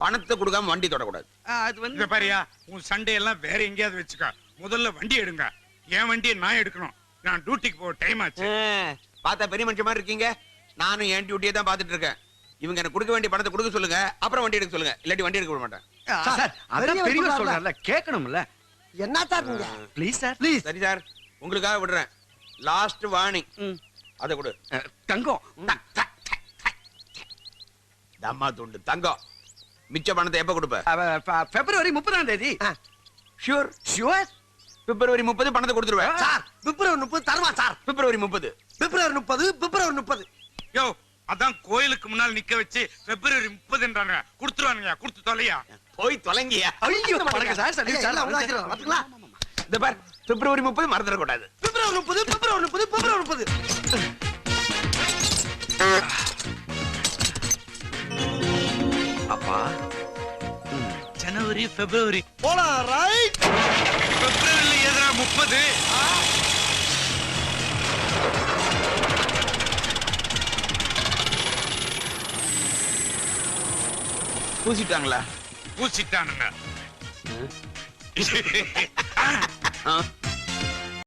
பணத்தை கொடுக்காம வண்டி தொடக்கூடாது. அது வந்து பாரியா உன் சண்டை எல்லாம் வேற எங்கேயாவது வச்சுக்க. முதல்ல வண்டி எடுங்க. என் வண்டியை நான் எடுக்கணும். நான் டியூட்டிக்கு போக டைம் ஆச்சு. பார்த்தா பெரிய மனுஷன் மாதிரி இருக்கீங்க. நானும் என் டியூட்டியை தான் பார்த்துட்டு இருக்கேன். இவங்க எனக்கு கொடுக்க வேண்டிய பணத்தை கொடுக்க சொல்லுங்க. அப்புறம் வண்டி எடுக்க சொல்லுங்க. இல்லாட்டி வண்டி எடுக்க விட மாட்டேன். சார் அதான் பெரியவர் சொல்றாருல. கேட்கணும்ல. என்ன சார் ப்ளீஸ் சார் ப்ளீஸ் சரி சார். உங்களுக்காக விடுறேன். Last warning. அதை கொடு. தங்கம். த- த- த- த- தம்மா துண்டு. தங்கம். மிச்ச பணத்தை எப்ப கொடுப்ப? பிப்ரவரி முப்பதாம் தேதி. ஷூர் ஷுவர் பிப்ரவரி முப்பது பணத்தை கொடுத்துருவேன் சார் பிப்ரவரி முப்பது தருமா சார்? பிப்ரவரி முப்பது. பிப்ரவரி முப்பது பிப்ரவரி முப்பது. யோ அதான் கோயிலுக்கு முன்னால் நிக்க வச்சு பிப்ரவரி முப்பதுன்றாங்க கொடுத்துருவானுங்க கொடுத்து தொலையா? போய் தொலைங்கியா. இந்த பார் பிப்ரவரி முப்பது மறந்துடக்கூடாது. பிப்ரவரி முப்பது பிப்ரவரி முப்பது பிப்ரவரி முப்பது. ஜனவரி பிப்ரவரி போலாம் ரைட் பிப்ரவரியில எதிரா முப்பது? பூசிட்டாங்களா? பூசிட்டானுங்க?